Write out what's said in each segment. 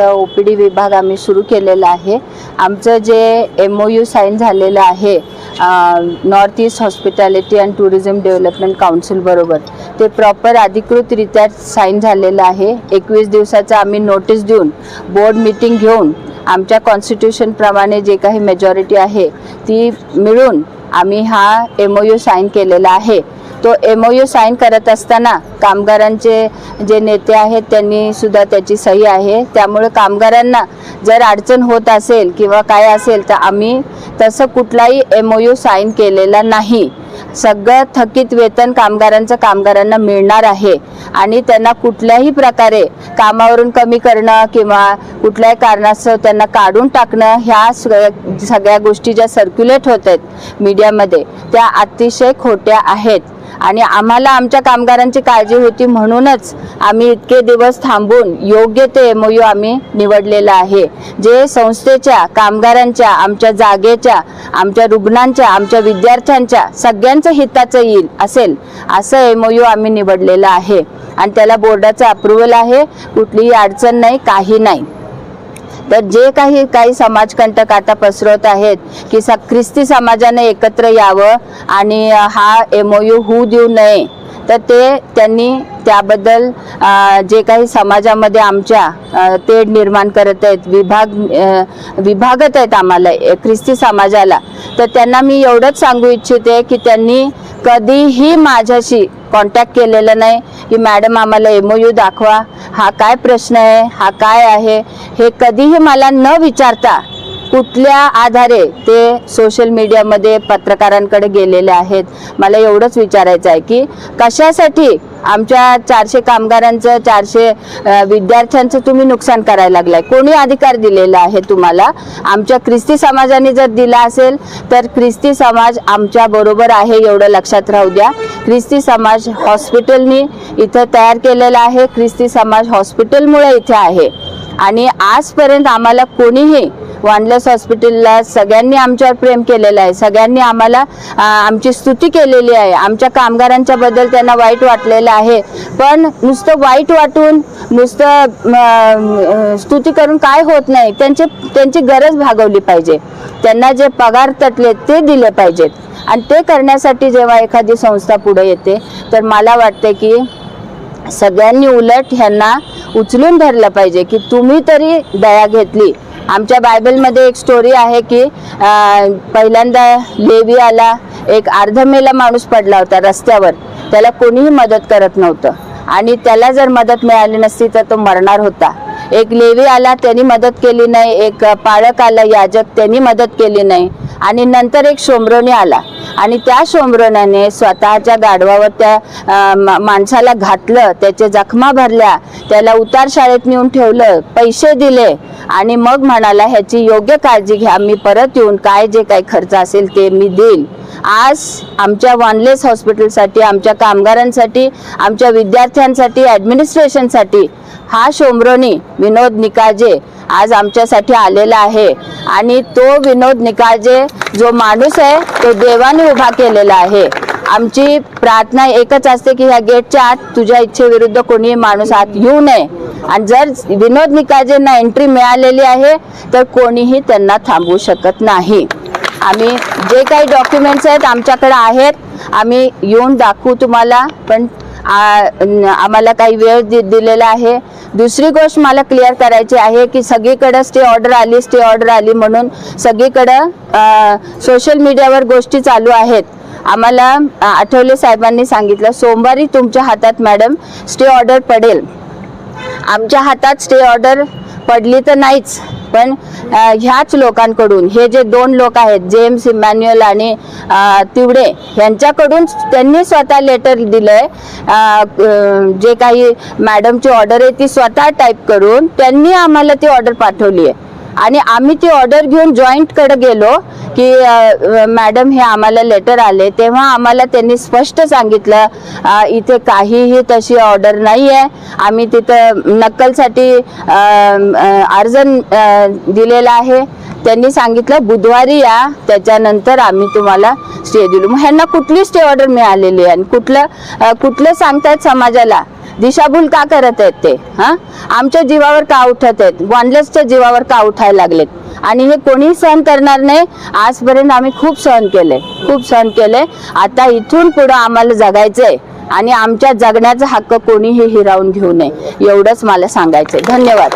O P D विभाग आम्ही सुरू केलेला आहे. आमचं जे एम ओ यू साईन झालेलं आहे north east hospitality and tourism development काउन्सिलबरोबर ते प्रॉपर अधिकृतरित्या साईन झालेलं आहे. एकवीस दिवसाचं आम्ही नोटीस देऊन बोर्ड मीटिंग घेऊन आमच्या कॉन्स्टिट्यूशनप्रमाणे जे काही मेजॉरिटी आहे ती मिळून आम्ही हा एम ओ यू साईन केलेला आहे. तो एम ओ यू साईन करत असताना कामगारांचे जे नेते आहेत त्यांनी सुद्धा त्याची सही आहे. त्यामुळे कामगारांना जर अडचण होत असेल किंवा काय असेल तर आम्ही तसं कुठलाही एम ओ यू साईन केलेला नाही. सगळं थकीत वेतन कामगारांचं कामगारांना मिळणार आहे. आणि त्यांना कुठल्याही प्रकारे कामावरून कमी करणं किंवा कुठल्याही कारणास्तव त्यांना काढून टाकणं ह्या सगळ्या सगळ्या गोष्टी ज्या सर्क्युलेट होत आहेत मीडियामध्ये त्या अतिशय खोट्या आहेत. आणि आम्हाला आमच्या कामगारांची काळजी होती म्हणूनच आम्ही इतके दिवस थांबून योग्य ते एम आम्ही निवडलेलं आहे. जे संस्थेच्या कामगारांच्या आमच्या जागेच्या आमच्या रुग्णांच्या आमच्या विद्यार्थ्यांच्या सगळ्यांचं हिताचं येईल असेल असं एम आम्ही निवडलेलं आहे. आणि त्याला बोर्डाचं अप्रुव्हल आहे. कुठलीही अडचण नाही काही नाही. तर जे काही काही समाजकंटक आता पसरवत आहेत की स ख्रिस्ती समाजाने एकत्र यावं आणि हा एम ओ यू होऊ देऊ नये तर ते त्यांनी त्याबद्दल जे काही समाजामध्ये आमच्या ते तेढ निर्माण करत आहेत विभाग विभागत आहेत आम्हाला ख्रिस्ती समाजाला तर त्यांना मी एवढंच सांगू इच्छिते की त्यांनी कधीही माझ्याशी कॉन्टॅक्ट केलेला नाही की मॅडम आम्हाला एम यू दाखवा. हा काय प्रश्न आहे? हा काय आहे? हे कधीही मला न विचारता कुठल्या आधारे ते सोशल मीडियामध्ये पत्रकारांकडे गेलेले आहेत? मला एवढंच विचारायचं आहे की कशासाठी आमच्या चारशे कामगारांचं चारशे विद्यार्थ्यांचं तुम्ही नुकसान करायला लागलाय? कोणी अधिकार दिलेला आहे तुम्हाला? आमच्या ख्रिस्ती समाजाने जर दिला असेल तर ख्रिस्ती समाज आमच्या बरोबर आहे एवढं लक्षात राहू द्या. ख्रिस्ती समाज हॉस्पिटलनी इथं तयार केलेला आहे. ख्रिस्ती समाज हॉस्पिटलमुळे इथे आहे. आणि आजपर्यंत आम्हाला कोणीही वानलेस हॉस्पिटलला सगळ्यांनी आमच्यावर प्रेम केलेलं आहे. सगळ्यांनी आम्हाला आमची स्तुती केलेली आहे. आमच्या कामगारांच्या बद्दल त्यांना वाईट वाटलेलं आहे. पण नुसतं वाईट वाटून नुसतं स्तुती करून काय होत नाही त्यांचे त्यांची गरज भागवली पाहिजे. त्यांना जे पगार तटले ते दिले पाहिजेत. आणि ते करण्यासाठी जेव्हा एखादी संस्था पुढे येते तर मला वाटते की सगळ्यांनी उलट ह्यांना उचलून धरलं पाहिजे की तुम्ही तरी दया घेतली. आमच्या बायबलमध्ये एक स्टोरी आहे की पहिल्यांदा लेवी आला एक अर्धमेला माणूस पडला होता रस्त्यावर. त्याला कोणीही मदत करत नव्हतं. आणि त्याला जर मदत मिळाली नसती तर तो मरणार होता. एक लेवी आला त्यांनी मदत केली नाही. एक पाळक आला याजक त्यांनी मदत केली नाही. आणि नंतर एक शोमरोनी आला. आणि त्या शोमरोनाने स्वतःच्या गाढवावर त्या मा- माणसाला घातलं. त्याचे जखमा भरल्या. त्याला उतार शाळेत नेऊन ठेवलं. पैसे दिले. आणि मग म्हणाला ह्याची योग्य काळजी घ्या. मी परत येऊन काय जे काही खर्च असेल ते मी देईल. आज आमच्या वॉनलेस हॉस्पिटलसाठी आमच्या कामगारांसाठी आमच्या विद्यार्थ्यांसाठी ॲडमिनिस्ट्रेशनसाठी हा शोमरोनी विनोद निकाजे आज आमच्यासाठी आलेला आहे. आणि तो विनोद निकाजे जो माणूस आहे तो देवाने उभा केलेला आहे. आमची प्रार्थना एकच असते की ह्या गेटच्या आत तुझ्या इच्छेविरुद्ध कोणी माणूस आत येऊ नये. आणि जर विनोद निकाजेंना एंट्री मिळालेली आहे तर कोणीही त्यांना थांबवू शकत नाही. आम्ही जे काही डॉक्युमेंट्स आहेत आमच्याकडे आहेत आम्ही येऊन दाखवू तुम्हाला पण आम्हाला काही वेळ दि दिलेला आहे. दुसरी गोष्ट मला क्लिअर करायची आहे की सगळीकडं स्टे ऑर्डर आली स्टे ऑर्डर आली म्हणून सगळीकडं सोशल मीडियावर गोष्टी चालू आहेत. आम्हाला आठवले साहेबांनी सांगितलं सोमवारी तुमच्या हातात मॅडम स्टे ऑर्डर पडेल. आमच्या हातात स्टे ऑर्डर पडली तर नाहीच. पण ह्याच लोकांकडून हे जे दोन लोक आहेत जेम्स इमॅन्युअल आणि तिवडे यांच्याकडून त्यांनी स्वतः लेटर दिलंय. जे काही मॅडमची ऑर्डर आहे ती स्वतः टाईप करून त्यांनी आम्हाला ती ऑर्डर पाठवली आहे. आणि आम्ही ती ऑर्डर घेऊन जॉईंटकडे गेलो की मॅडम हे आम्हाला लेटर आले. तेव्हा आम्हाला त्यांनी स्पष्ट सांगितलं इथे काहीही तशी ऑर्डर नाही आहे आम्ही तिथं नक्कलसाठी अर्ज दिलेला आहे. त्यांनी सांगितलं बुधवारी या त्याच्यानंतर आम्ही तुम्हाला स्टे दिलो मग ह्यांना कुठली स्टे ऑर्डर मिळालेली आहे. आणि कुठलं कुठलं सांगतायत समाजाला? दिशाभूल का करत आहेत ते? हां? आमच्या जीवावर का उठत आहेत? बॉन्डलेसच्या जीवावर का उठायला लागलेत? आणि हे कोणी सहन करणार नाही. आजपर्यंत आम्ही खूप सहन केले. खूप सहन केले. आता इथून पुढं आम्हाला जगायचंय. आणि आमच्या जगण्याचा हक्क कोणीही हिरावून घेऊ नये. एवढंच मला सांगायचंय. धन्यवाद.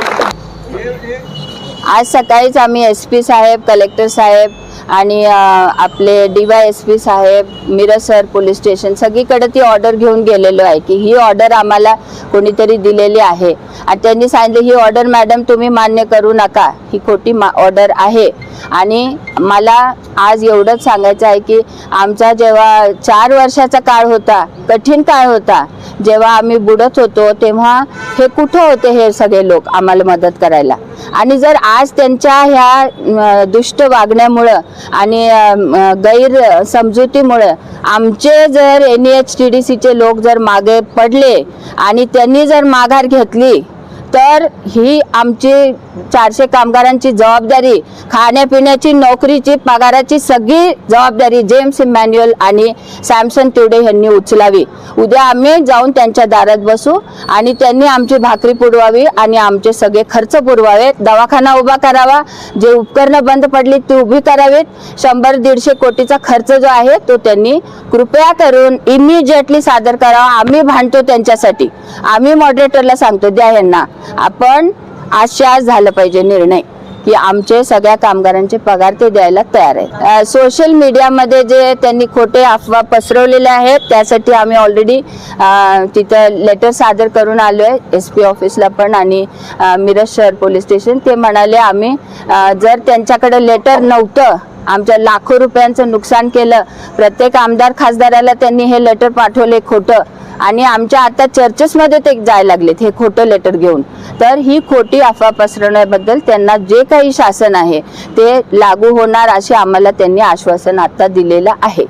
आज सकाळीच आम्ही एस पी साहेब कलेक्टर साहेब आणि आपले डी वाय एस पी साहेब मिरसर पोलीस स्टेशन सगळीकडे ती ऑर्डर घेऊन गेलेलो आहे की ही ऑर्डर आम्हाला कोणीतरी दिलेली आहे. आणि त्यांनी सांगितले ही ऑर्डर मॅडम तुम्ही मान्य करू नका. ही खोटी मा ऑर्डर आहे. आणि मला आज एवढंच सांगायचं आहे की आमचा जेव्हा चार वर्षाचा काळ होता कठीण काळ होता जेव्हा आम्ही बुडत होतो तेव्हा हे कुठं होते हे सगळे लोक आम्हाला मदत करायला? आणि जर आज त्यांच्या ह्या दुष्ट वागण्यामुळं आणि गैर समजुतीमुळं आमचे जर एन एच टी डी सीचे लोक जर मागे पडले आणि त्यांनी जर माघार घेतली तर ही आमची चारशे कामगारांची जबाबदारी खाण्यापिण्याची नोकरीची पगाराची सगळी जबाबदारी जेम्स इमॅन्युअल आणि सॅमसन तिवडे यांनी उचलावी. उद्या आम्ही जाऊन त्यांच्या दारात बसू आणि त्यांनी आमची भाकरी पुरवावी आणि आमचे सगळे खर्च पुरवावे. दवाखाना उभा करावा. जे उपकरणं बंद पडली ती उभी करावीत. शंभर दीडशे कोटीचा खर्च जो आहे तो त्यांनी कृपया करून इमिजिएटली सादर करावा. आम्ही भांडतो त्यांच्यासाठी. आम्ही मॉडरेटरला सांगतो द्या यांना. आपण आजच्या आज झालं पाहिजे निर्णय की आमचे सगळ्या कामगारांचे पगार ते द्यायला तयार आहेत. सोशल मीडियामध्ये जे त्यांनी खोटे अफवा पसरवलेले आहेत त्यासाठी आम्ही ऑलरेडी तिथं लेटर सादर करून आलो आहे एस पी ऑफिसला पण आणि मिरज शहर पोलीस स्टेशन ते म्हणाले आम्ही जर त्यांच्याकडे लेटर नव्हतं आमच्या लाखो रुपयांचं नुकसान केलं प्रत्येक आमदार खासदाराला त्यांनी हे लेटर पाठवले खोटं आणि आमच्या आता चर्चेसमध्ये ते जायला लागलेत हे खोटं लेटर घेऊन. तर ही खोटी अफवा पसरवण्याबद्दल त्यांना जे काही शासन आहे ते लागू होणार असे आम्हाला त्यांनी आश्वासन आता दिलेलं आहे.